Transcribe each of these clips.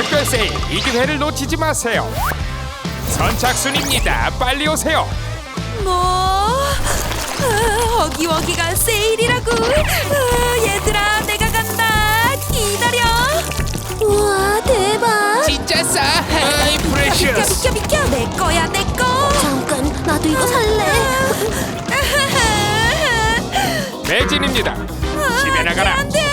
특별 세일 이 기회를 놓치지 마세요. 선착순입니다. 빨리 오세요. 뭐? 아, 어기워기가 세일이라고? 아, 얘들아, 내가 간다. 기다려. 우와, 대박. 진짜 싸. 비켜, 프레셔스. 비켜, 비켜. 내 거야, 내 거. 잠깐 나도 이거 살래. 매진입니다. 집에 나가라. 안 돼.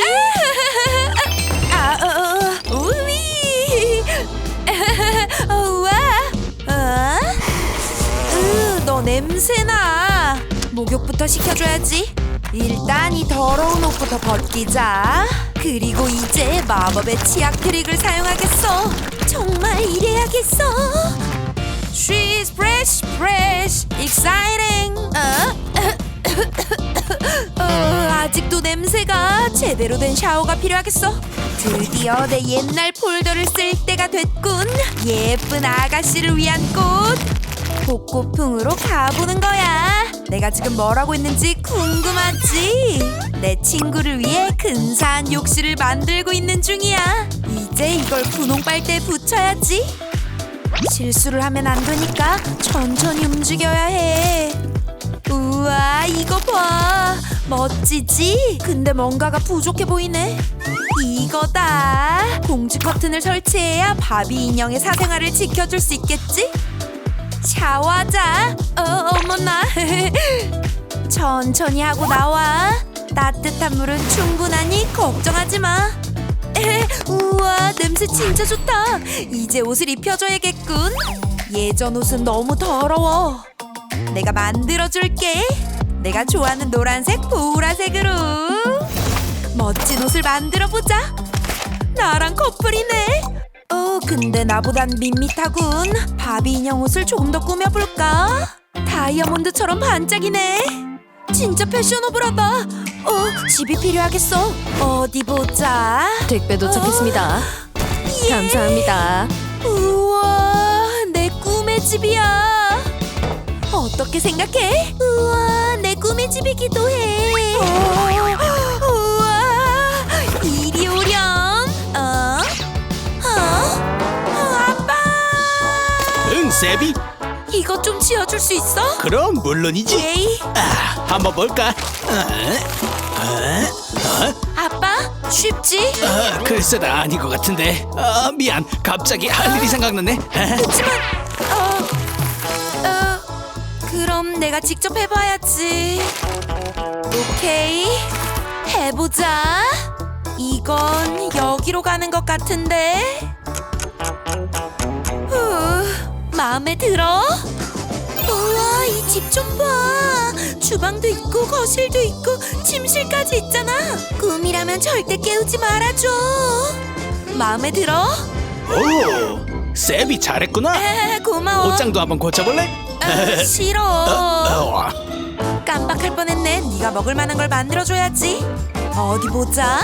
아, 어, 어, 우위. 우와. 어? 으, 너 냄새나. 목욕부터 시켜줘야지. 일단 이 더러운 옷부터 벗기자. 그리고 이제 마법의 치약 트릭을 사용하겠어. 정말 이래야겠어. She's fresh, fresh, exciting. 어? 어, 아직도 냄새가 제대로 된 샤워가 필요하겠어. 드디어 내 옛날 폴더를 쓸 때가 됐군. 예쁜 아가씨를 위한 꽃. 복고풍으로 가보는 거야. 내가 지금 뭘 하고 있는지 궁금하지? 내 친구를 위해 근사한 욕실을 만들고 있는 중이야. 이제 이걸 분홍 빨대에 붙여야지. 실수를 하면 안 되니까 천천히 움직여야 해. 우와, 이거 봐. 멋지지? 근데 뭔가가 부족해 보이네. 이거다. 공주 커튼을 설치해야 바비 인형의 사생활을 지켜줄 수 있겠지? 샤워하자. 어, 어머나. 천천히 하고 나와. 따뜻한 물은 충분하니 걱정하지 마. 에, 우와 냄새 진짜 좋다 이제 옷을 입혀줘야겠군 예전 옷은 너무 더러워 내가 만들어줄게. 내가 좋아하는 노란색 보라색으로. 멋진 옷을 만들어보자. 나랑 커플이네. 어 근데 나보단 밋밋하군. 바비 인형 옷을 조금 더 꾸며볼까? 다이아몬드처럼 반짝이네. 진짜 패셔너블하다. 어 집이 필요하겠어. 어디 보자. 택배 도착했습니다. 예. 감사합니다. 우와, 내 꿈의 집이야. 어떻게 생각해? 우와 내 꿈의 집이기도 해. 우와, 이리 오렴. 어? 어? 아빠, 응, 세비. 이것 좀 지어줄 수 있어? 그럼 물론이지. 에이, 아, 한번 볼까? 어? 아빠, 쉽지? 어, 글쎄다 아닌 것 같은데. 아, 미안. 갑자기 할 일이 생각났네. 그렇지만, 내가 직접 해봐야지. 오케이, 해보자. 이건 여기로 가는 것 같은데. 후, 마음에 들어? 우와 이 집 좀 봐. 주방도 있고 거실도 있고 침실까지 있잖아. 꿈이라면 절대 깨우지 말아줘. 마음에 들어? 오, 세비 잘했구나. 에, 고마워. 옷장도 한번 고쳐볼래? 아, 싫어. 어, 깜빡할 뻔했네. 네가 먹을 만한 걸 만들어줘야지. 어디 보자.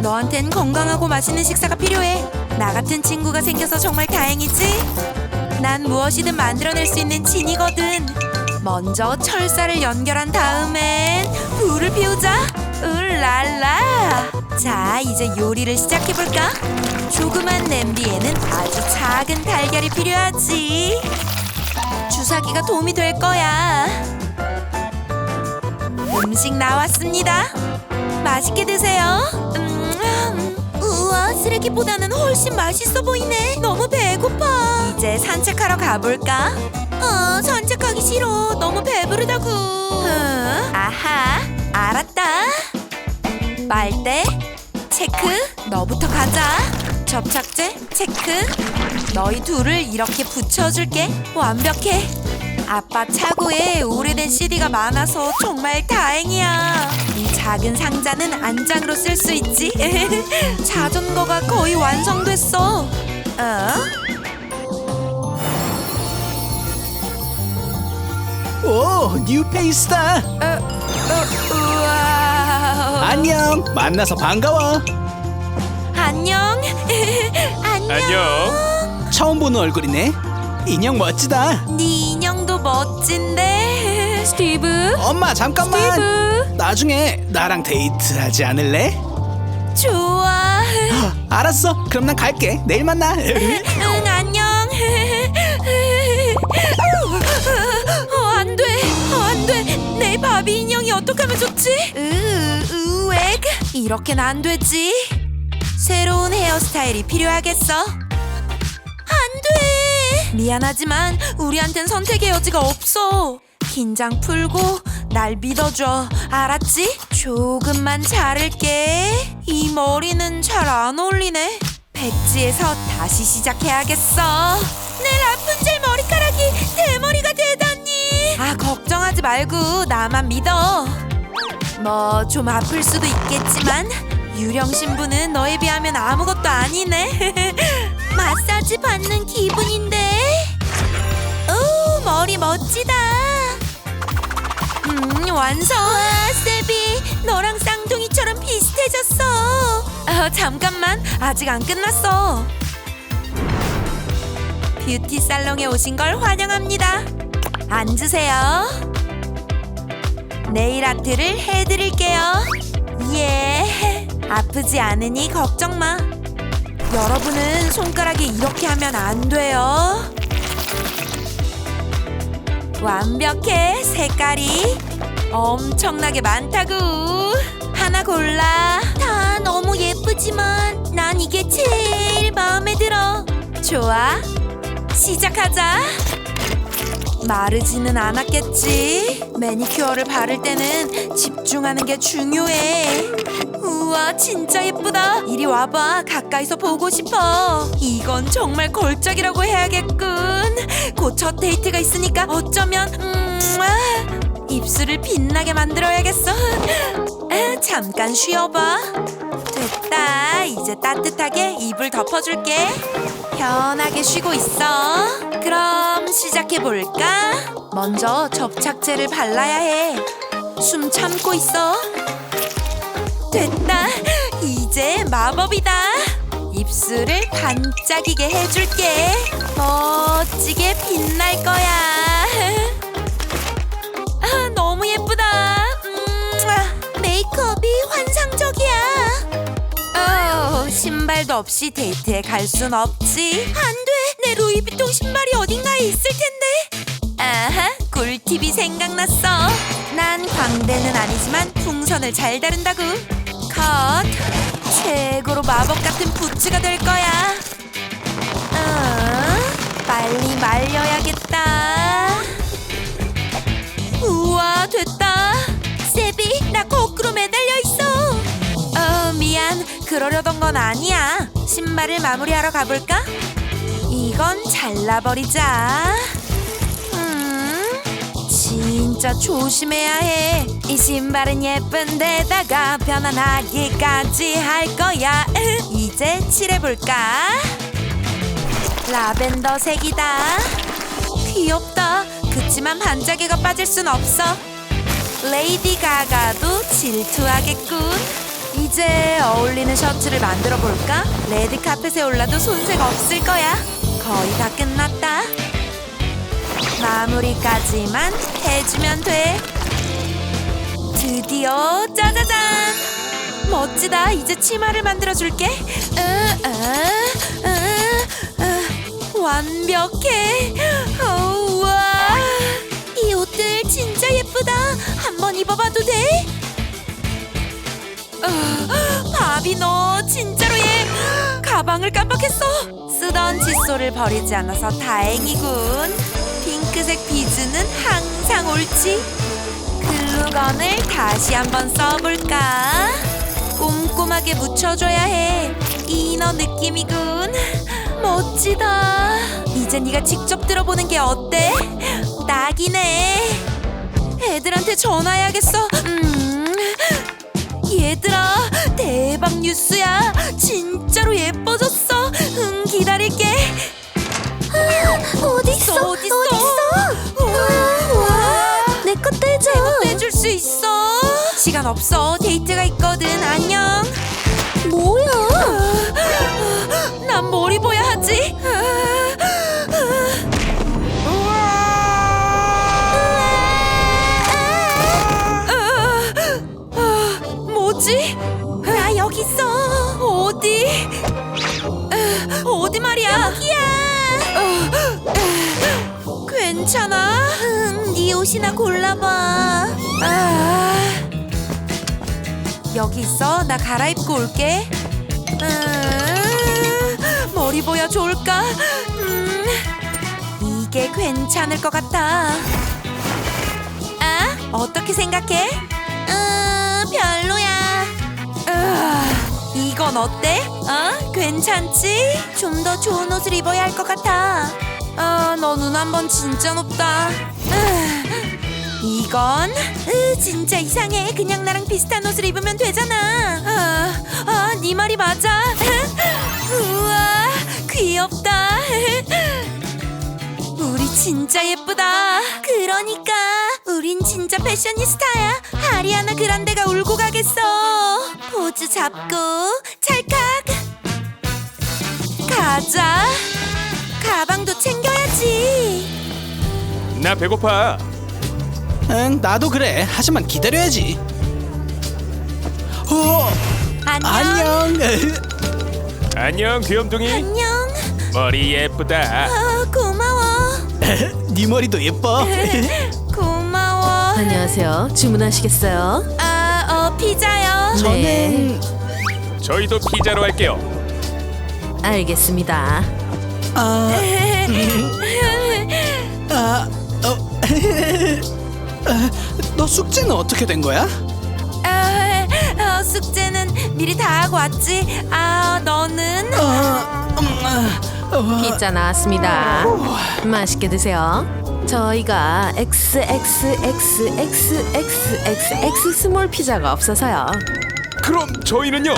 너한텐 건강하고 맛있는 식사가 필요해. 나 같은 친구가 생겨서 정말 다행이지. 난 무엇이든 만들어낼 수 있는 진이거든. 먼저 철사를 연결한 다음엔 불을 피우자. 울랄라. 자, 이제 요리를 시작해볼까? 조그만 냄비에는 아주 작은 달걀이 필요하지. 주사기가 도움이 될 거야. 음식 나왔습니다. 맛있게 드세요. 음, 우와 쓰레기보다는 훨씬 맛있어 보이네. 너무 배고파. 이제 산책하러 가볼까? 어 산책하기 싫어. 너무 배부르다고. 응, 아하, 알았다. 빨대, 체크, 너부터 가자. 접착제, 체크. 너희 둘을 이렇게 붙여줄게. 완벽해. 아빠 차고에 오래된 CD가 많아서 정말 다행이야. 이 작은 상자는 안장으로 쓸 수 있지. 자전거가 거의 완성됐어. 어? 오, 뉴페이스다. 어, 우와. 안녕. 만나서 반가워. 안녕. 안녕. 처음 보는 얼굴이네. 인형 멋지다. 네 인형 표정도 멋진데. 스티브. 엄마 잠깐만. 스티브. 나중에 나랑 데이트하지 않을래? 좋아. 알았어. 그럼 난 갈게. 내일 만나. 응 안녕. 어, 안 돼. 어, 안 돼. 내 바비 인형이 어떡하면 좋지? 으, 으웩. 이렇게는 안 되지. 새로운 헤어스타일이 필요하겠어. 미안하지만 우리한텐 선택의 여지가 없어. 긴장 풀고 날 믿어줘. 알았지? 조금만 자를게. 이 머리는 잘 안 어울리네. 백지에서 다시 시작해야겠어. 내 라푼젤 머리카락이 대머리가 되다니. 아 걱정하지 말고 나만 믿어. 뭐 좀 아플 수도 있겠지만 유령 신부는 너에 비하면 아무것도 아니네. 마사지 받는 기분인데. 오 머리 멋지다. 음 완성. 와 세비 너랑 쌍둥이처럼 비슷해졌어. 어, 잠깐만 아직 안 끝났어. 뷰티 살롱에 오신 걸 환영합니다. 앉으세요. 네일 아트를 해드릴게요. 예. 아프지 않으니 걱정 마. 여러분은 손가락에 이렇게 하면 안 돼요. 완벽해, 색깔이. 엄청나게 많다구. 하나 골라. 다 너무 예쁘지만 난 이게 제일 마음에 들어. 좋아. 시작하자. 마르지는 않았겠지. 매니큐어를 바를 때는 집중하는 게 중요해. 우와, 진짜 예쁘다. 이리 와봐. 가까이서 보고 싶어. 이건 정말 걸작이라고 해야겠군. 곧 첫 데이트가 있으니까 어쩌면, 음, 아, 입술을 빛나게 만들어야겠어. 아, 잠깐 쉬어봐. 됐다. 이제 따뜻하게 입을 덮어줄게. 편하게 쉬고 있어. 그럼 시작해 볼까? 먼저 접착제를 발라야 해. 숨 참고 있어. 됐다. 이제 마법이다. 입술을 반짝이게 해줄게. 멋지게 빛날 거야. 아, 너무 예쁘다. 음, 메이크업이 환상적이야. 어, 신발도 없이 데이트에 갈 순 없지. 안 돼. 내 루이비통 신발이 어딘가에 있을 텐데. 꿀팁이 생각났어. 난 광대는 아니지만 풍선을 잘 다룬다고. 컷. 최고로 마법 같은 부츠가 될 거야. 어, 빨리 말려야겠다. 우와, 됐다. 세비, 나 거꾸로 매달려 있어. 어, 미안. 그러려던 건 아니야. 신발을 마무리하러 가볼까? 이건 잘라버리자. 음, 진짜 조심해야 해. 이 신발은 예쁜데다가 편안하기까지 할 거야. 이제 칠해볼까? 라벤더 색이다. 귀엽다. 그치만 반짝이가 빠질 순 없어. 레이디 가가도 질투하겠군. 이제 어울리는 셔츠를 만들어 볼까? 레드 카펫에 올라도 손색 없을 거야. 거의 다 끝났다. 마무리까지만 해주면 돼. 드디어 짜자잔! 멋지다. 이제 치마를 만들어 줄게. 완벽해. 어, 우와. 이 옷들 진짜 예쁘다. 한번 입어봐도 돼? 어, 바비 너 진짜로 얘 가방을 깜빡했어 쓰던 칫솔을 버리지 않아서 다행이군 핑크색 비즈는 항상 옳지. 글루건을 다시 한번 써볼까? 꼼꼼하게 묻혀줘야 해. 이너 느낌이군. 멋지다. 이제 네가 직접 들어보는 게 어때? 딱이네. 애들한테 전화해야겠어. 음. 얘들아 대박 뉴스야. 진짜로 예뻐졌어. 응 기다릴게. 어디 있어? 어딨어, 어딨어? 어딨어? 있어? 시간 없어. 데이트가 있거든. 안녕. 뭐야? 난 뭘 입어야 하지? 뭐지? 나 여기 있어. 어디? 어디 말이야? 여기야. 괜찮아? 옷이나 골라봐. 아, 여기 있어. 나 갈아입고 올게. 음, 머리 보여 좋을까? 음, 이게 괜찮을 것 같아. 아, 어떻게 생각해? 음, 별로야. 아, 이건 어때? 어? 괜찮지? 좀 더 좋은 옷을 입어야 할 것 같아. 아, 너 눈 한 번 진짜 높다. 아, 이건 으, 진짜 이상해. 그냥 나랑 비슷한 옷을 입으면 되잖아. 아, 아, 네 말이 맞아. 우와, 귀엽다. 우리 진짜 예쁘다. 그러니까 우린 진짜 패셔니스타야. 하리아나 그란데가 울고 가겠어. 포즈 잡고 찰칵. 가자. 가방도 챙겨야지. 나 배고파. 응 나도 그래 하지만 기다려야지 어 안녕. 안녕 안녕 귀염둥이. 안녕. 머리 예쁘다. 아, 고마워. 네 머리도 예뻐 고마워. 안녕하세요. 주문하시겠어요? 아, 어, 피자요. 네, 저희도 피자로 할게요. 알겠습니다. 아, 아, 어, 아, 너 숙제는 어떻게 된 거야? 아, 어, 숙제는 미리 다 하고 왔지. 아, 너는? 어, 음, 아, 어, 피자 나왔습니다. 맛있게 드세요. 저희가 XXXXXX 스몰 피자가 없어서요. 그럼 저희는요?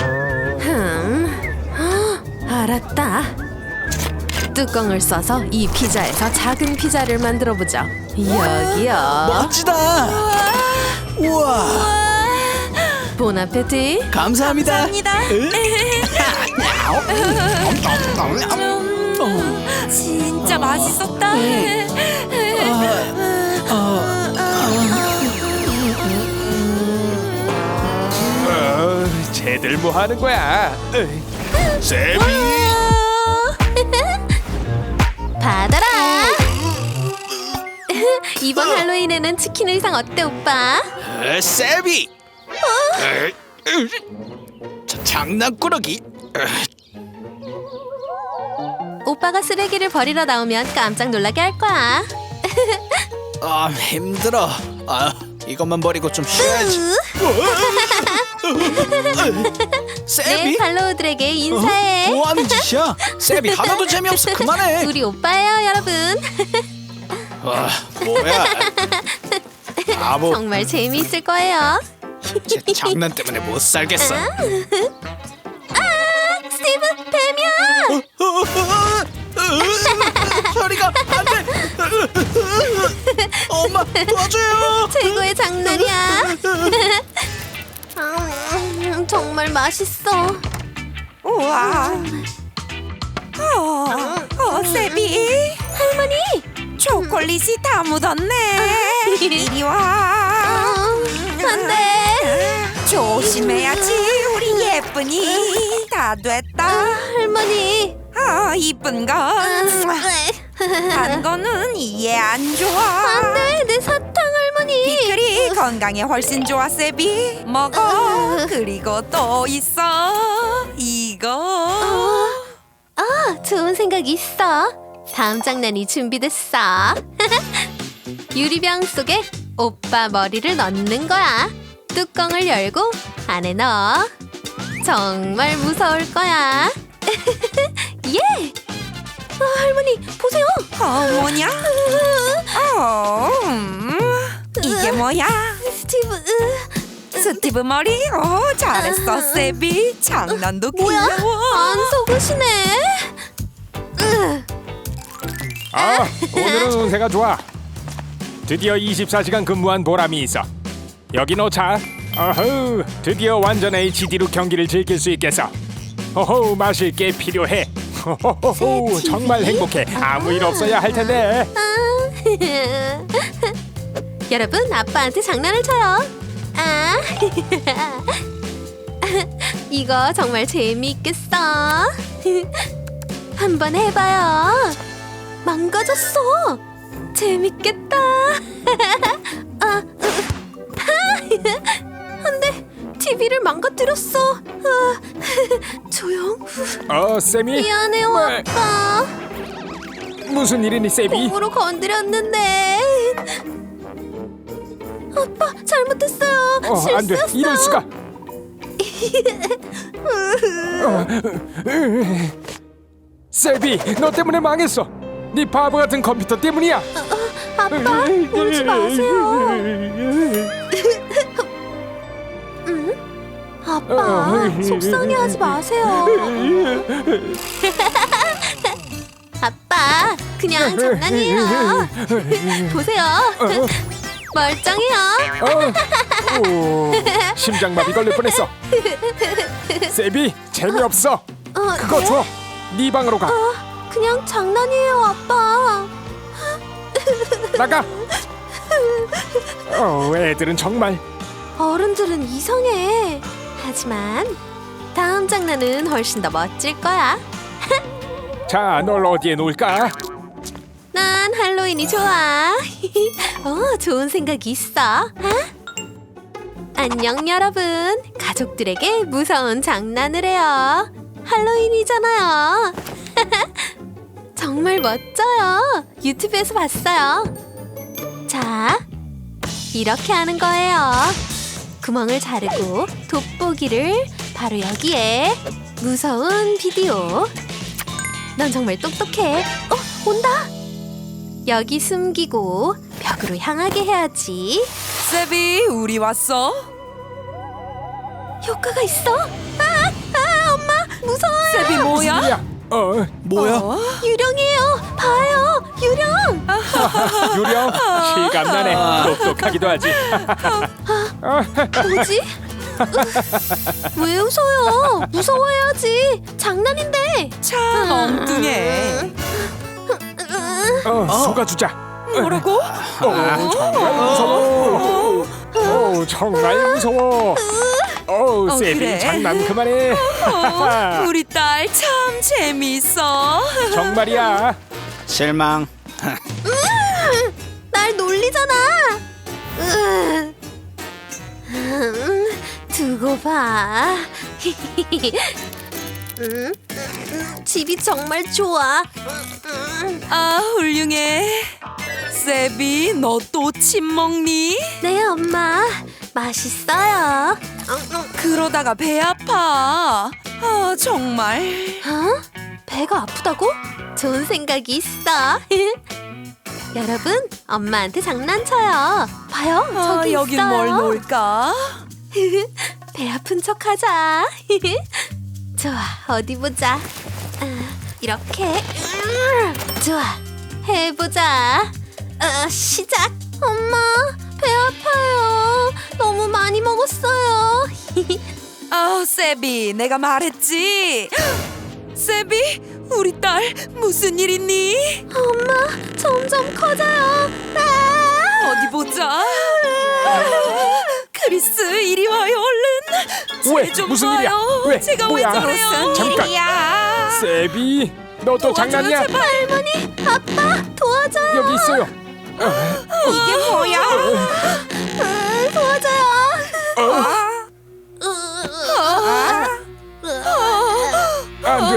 흠, 헉, 알았다. 뚜껑을 써서 이 피자에서 작은 피자를 만들어 보죠. 여기요. 멋지다 우와 보나페티. 감사합니다 진짜 맛있었다. 어, 쟤들 뭐 하는 거야? 으이. 세비. 받아라. 이번 할로윈에는 치킨 의상 어때 오빠? 어, 세비. 어, 으, 자, 장난꾸러기. 어, 오빠가 쓰레기를 버리러 나오면 깜짝 놀라게 할 거야. 아 힘들어. 아 이것만 버리고 좀 쉬어야지. 네, 세비? 팔로우들에게 인사해. 뭐 하는 짓이야? 세비 하나도 재미없어. 그만해. 우리 오빠예요, 여러분. 와 뭐야 바보 정말 재미있을 거예요. 제 장난 때문에 못 살겠어 스티브 뱀이야. 소리가 안 돼 엄마 도와줘요 최고의 장난이야. 음, 정말 맛있어. 우와. 어, 어, 세비. 할머니. 초콜릿이 다 묻었네. 이리 와. 안 돼. 조심해야지, 우리 예쁜이. 다 됐다. 할머니. 아, 이쁜 건. 단 거는 이해 안 좋아. 안 돼, 내 사탕 할머니. 피클이 건강에 훨씬 좋아, 세비. 먹어. 그리고 또 있어. 이거. 아, 좋은 생각 있어. 다음 장난이 준비됐어. 유리병 속에 오빠 머리를 넣는 거야. 뚜껑을 열고 안에 넣어. 정말 무서울 거야. 예! 아, 할머니, 보세요. 어, 뭐냐? 어, 음. 이게 뭐야? 스티브, 으, 스티브 머리? 어, 잘했어, 세비. 장난도 뭐야? 귀여워. 안 속으시네. 으, 아, 오늘은 운세가 좋아. 드디어 24시간 근무한 보람이 있어. 여기 놓자. 어허, 드디어 완전 HD로 경기를 즐길 수 있겠어. 호호, 마실 게 필요해. 호호호, 정말 행복해. 아무 일 없어야 할 텐데. 여러분, 아빠한테 장난을 쳐요. 아, 이거 정말 재미있겠어. 한번 해봐요. 망가졌어. 재밌겠다. 아, 안돼. TV를 망가뜨렸어. 아, 조용. 어, 세미. 미안해요, 네. 아빠. 무슨 일이니, 세비? 공으로 건드렸는데. 아빠 잘못했어요. 어, 안 돼. 실수했어. 이럴 수가. 어, 세비, 너 때문에 망했어. 네 바보 같은 컴퓨터 때문이야. 아빠 울지 마세요. 아빠 속상해하지 마세요. 아빠 그냥 장난이에요. 보세요. 멀쩡해요. 어, 오, 심장마비 걸릴 뻔했어. 세비, 재미없어. 어, 그거 네? 줘. 네 방으로 가. 그냥 장난이에요, 아빠. 나가. 어, 애들은 정말. 어른들은 이상해. 하지만 다음 장난은 훨씬 더 멋질 거야. 자, 널 어디에 놓을까? 난 할로윈이 좋아. 어, 좋은 생각이 있어. 어? 안녕 여러분. 가족들에게 무서운 장난을 해요. 할로윈이잖아요. 정말 멋져요. 유튜브에서 봤어요. 자, 이렇게 하는 거예요. 구멍을 자르고 돋보기를 바로 여기에 무서운 비디오. 넌 정말 똑똑해. 어, 온다. 여기 숨기고 벽으로 향하게 해야지. 세비, 우리 왔어? 효과가 있어. 아, 아, 엄마 무서워요. 세비 뭐야? 야, 어, 뭐야? 어? 유령이에요. 봐요, 유령. 유령 실감나네. 똑똑하기도 하지. 뭐지? 으, 왜 웃어요? 무서워해야지. 장난인데. 참 엉뚱해. 어, 속아주자. 뭐라고? 어, 정말 무서워. 어, 정말 무서워. 어, 어, 세비 그래? 장난 그만해. 어, 우리 딸 참 재밌어. 정말이야. 실망. 날 놀리잖아. 으. 음, 두고 봐. 음, 음, 집이 정말 좋아. 음, 아, 훌륭해. 세비, 너 또 침 먹니? 네, 엄마. 맛있어요. 그러다가 배 아파. 아, 정말. 어? 배가 아프다고? 좋은 생각이 있어. 여러분, 엄마한테 장난쳐요. 봐요, 아, 저기 여긴 있어요. 뭘 놓을까? 배 아픈 척 하자. 좋아, 어디 보자. 아, 이렇게. 음, 좋아, 해보자. 어, 시작. 엄마, 배 아파요. 너무 많이 먹었어요. 아, 세비, 내가 말했지. 세비, 우리 딸 무슨 일 있니? 엄마, 점점 커져요. 아! 어디 보자. 크리스, 이리 와요, 얼른. 왜? 쟤좀 무슨 봐요. 일이야? 왜? 제가 뭐야? 왜 저래요? 잠깐. 일이야. 세비, 너또 장난이야? 제발. 할머니, 아빠, 도와줘요. 여기 있어요. 이게 뭐야? 아, 도와줘요. 안 돼.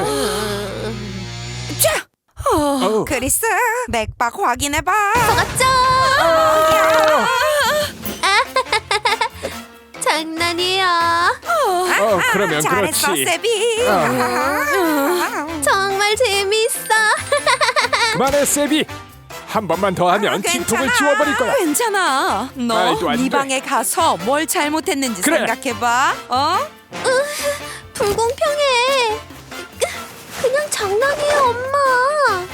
자, 어, 어. 크리스, 맥박 확인해봐. 맞죠? 장난이에요. 어, 그러면 잘했어, 그렇지. 세비. 정말 재밌어. 만에 세비 한 번만 더 하면 틱톡을 지워버릴 거야. 괜찮아. 너 말도 안 네 돼. 방에 가서 뭘 잘못했는지 그래. 생각해봐. 어? 불공평해. 그냥 장난이에요, 엄마.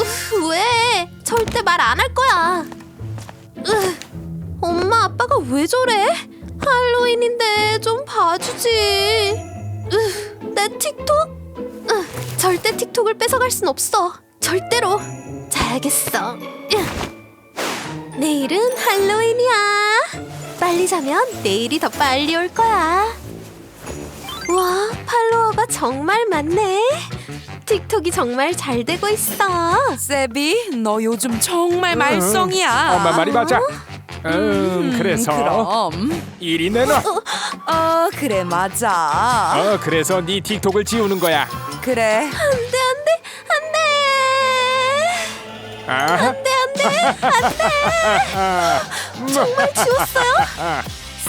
으, 왜? 절대 말 안 할 거야. 으, 엄마, 아빠가 왜 저래? 할로윈인데 좀 봐주지. 으, 내 틱톡? 으, 절대 틱톡을 뺏어갈 순 없어. 절대로. 자야겠어. 으. 내일은 할로윈이야. 빨리 자면 내일이 더 빨리 올 거야. 와, 팔로워가 정말 많네. 틱톡이 정말 잘 되고 있어. 세비, 너 요즘 정말 말썽이야. 엄마 말이 맞아. 음, 그래서 그럼. 이리 내놔. 어, 그래 맞아. 어, 그래서 네 틱톡을 지우는 거야. 그래. 안 돼 안돼 안돼. 아, 안돼 안돼. 정말 지웠어요?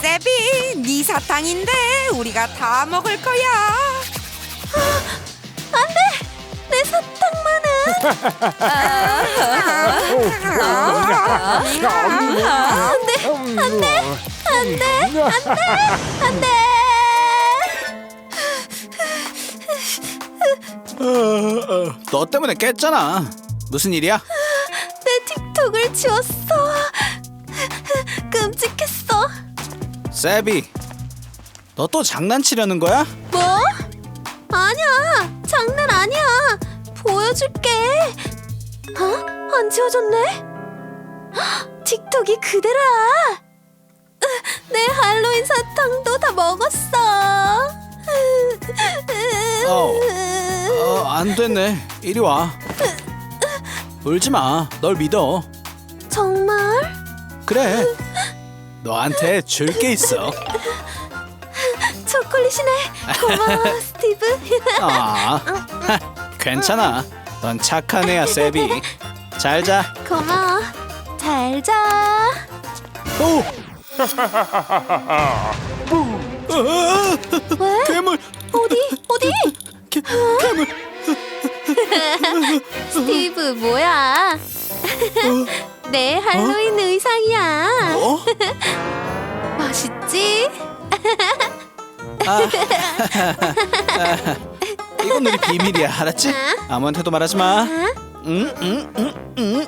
세비, 네 사탕인데 우리가 다 먹을 거야. 내 사탕만은. 안돼, 안돼. 너 때문에 깼잖아. 무슨 일이야? 지웠어. 끔찍했어. 세비, 너 또 장난치려는 거야? 뭐? 아니야. 장난 아니야. 보여줄게. 어? 안 지워졌네? 헉, 틱톡이 그대로야. 으, 내 할로윈 사탕도 다 먹었어. 어, 어, 안 됐네. 이리 와. 울지 마. 널 믿어. 그래. 너한테 줄 게 있어. 초콜릿이네. 고마워, 스티브. 아, 하, 괜찮아. 넌 착한 애야, 세비. 잘 자. 고마워. 잘 자. 오! 아, 왜? 괴물! 어디? 어디? 개, 괴물! 스티브 뭐야? 내 할로윈 의상이야. 어? 멋있지? 아, 이건 우리 비밀이야, 알았지? 아무한테도 말하지 마. 응, 응, 응, 응.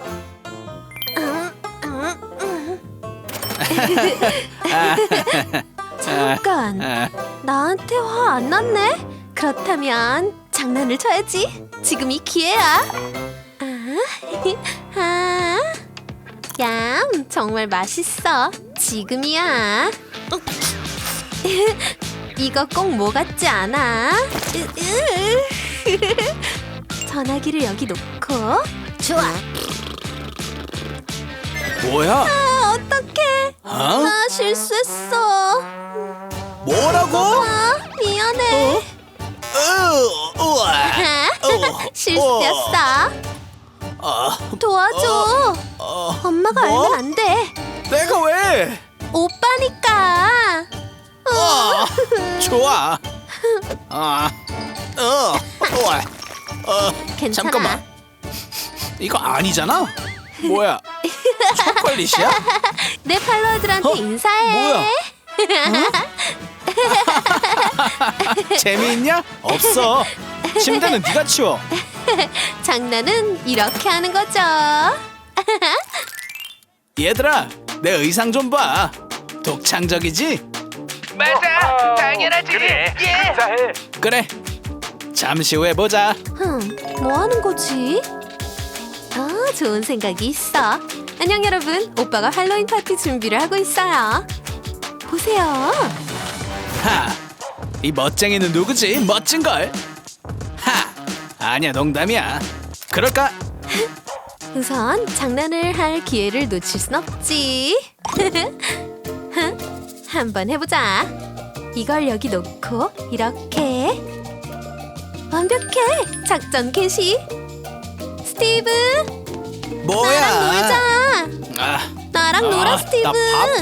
잠깐. 아, 나한테 화 안 났네? 그렇다면 장난을 쳐야지. 지금이 기회야. 아, 아, 얌, 정말 맛있어. 지금이야. 이거 꼭 뭐 같지 않아? 전화기를 여기 놓고. 좋아. 뭐야? 아, 어떡해. 어? 나 실수했어. 뭐라고? 아, 미안해. 으, 우와. 아, 실수였어. 아, 도와줘. 어, 엄마가 뭐? 알면 안 돼. 내가 왜? 오빠니까. 아, 좋아. 아, 어, 우와. 어, 괜찮아. 잠깐만. 이거 아니잖아. 뭐야? 초콜릿이야? 내 팔로워들한테 어? 인사해. 뭐야? 재미있냐? 없어. 침대는 네가 치워. 장난은 이렇게 하는 거죠. 얘들아, 내 의상 좀 봐. 독창적이지? 맞아, 당연하지. 그래, 감사해. 그래. 잠시 후에 보자. 흠, 뭐 하는 거지? 아, 좋은 생각이 있어. 안녕 여러분, 오빠가 할로윈 파티 준비를 하고 있어요. 보세요. 하. 이 멋쟁이는 누구지? 멋진 걸. 하. 아니야, 농담이야. 그럴까? 우선 장난을 할 기회를 놓칠 순 없지. 한번 해보자. 이걸 여기 놓고 이렇게 완벽해. 작전 개시. 스티브, 뭐야? 나랑 놀자. 아, 나랑 놀아, 아, 스티브. 나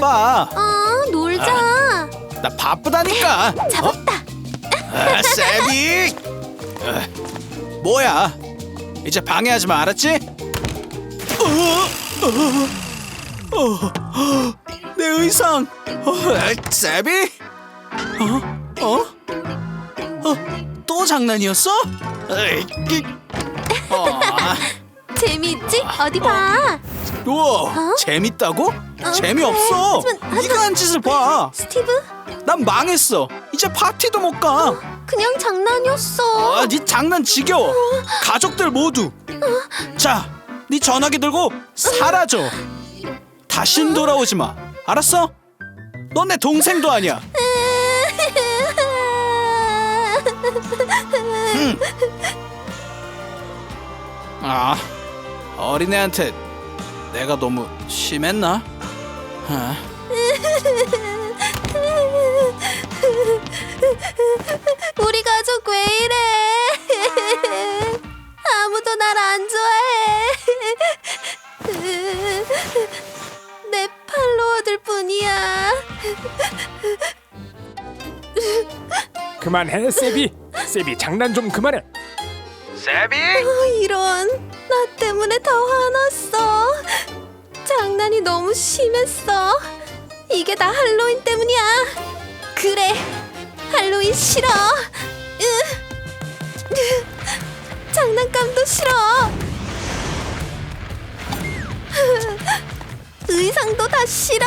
바빠. 어, 놀자. 나 바쁘다니까. 잡았다. 아, 세비. 아, 뭐야? 이제 방해하지 마, 알았지? 어, 어, 어, 내 의상. 어, 세비? 어? 어? 어? 또 장난이었어? 어, 재미있지? 어디 봐. 우와, 재밌다고? 어, 재미없어. 그래. 하지만- 네가 한 짓을 봐. 스티브, 난 망했어. 이제 파티도 못 가. 그냥 장난이었어. 아, 네 장난 지겨워. 가족들 모두. 자, 네 전화기 들고 사라져. 다신 돌아오지 마. 알았어? 넌 내 동생도 아니야. 아 어린애한테 내가 너무 심했나? 아, 우리 가족 왜 이래? 아무도 날 안 좋아해. 내 팔로워들 뿐이야. 그만해 세비 세비 장난 좀 그만해 어, 이런 나 때문에 더 화났어. 장난이 너무 심했어. 이게 다 할로윈 때문이야. 할로윈 싫어. 장난감도 싫어. 의상도 다 싫어.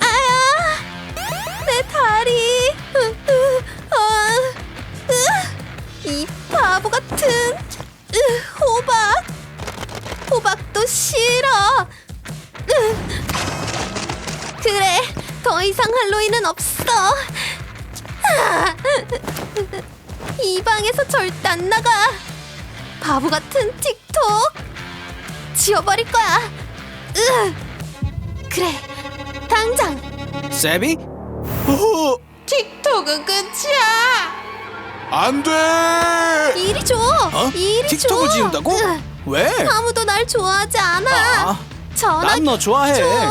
아야, 내 다리. 어, 으. 이 바보 같은 으, 호박 호박도 싫어 으. 그래 더 이상 할로윈은 없어 아, 이 방에서 절대 안 나가 바보 같은 틱톡 지워버릴 거야 으. 그래 당장 세비? 오, 틱톡은 끝이야. 안 돼! 이리 줘 어? 이리 틱톡을 줘 지운다고? 으. 왜? 아무도 날 좋아하지 않아. 아, 전화 난너 좋아해. 줘.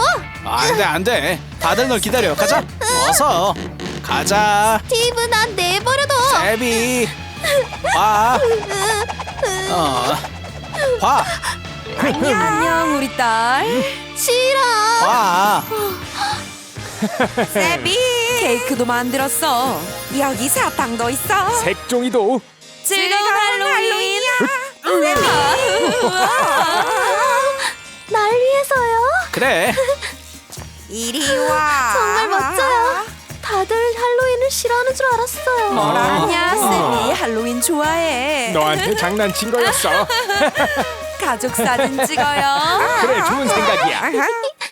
안 돼, 안 돼. 다들 널 기다려. 가자. 어서. 가자. 스티브 난 내버려둬. 세비. 와. 어. 와. 안녕 우리 딸. 싫어. 와. 세비 케이크도 만들었어. 여기 사탕도 있어. 색종이도 즐거운 할로윈. 날 위해서요. 그래. 이리 와. 정말 멋져요. 다들 할로윈을 싫어하는 줄 알았어요. 뭘 아냐 어. 세비 할로윈 좋아해. 너한테 장난친 거였어 가족 사진 찍어요. 그래 좋은 생각이야 아하.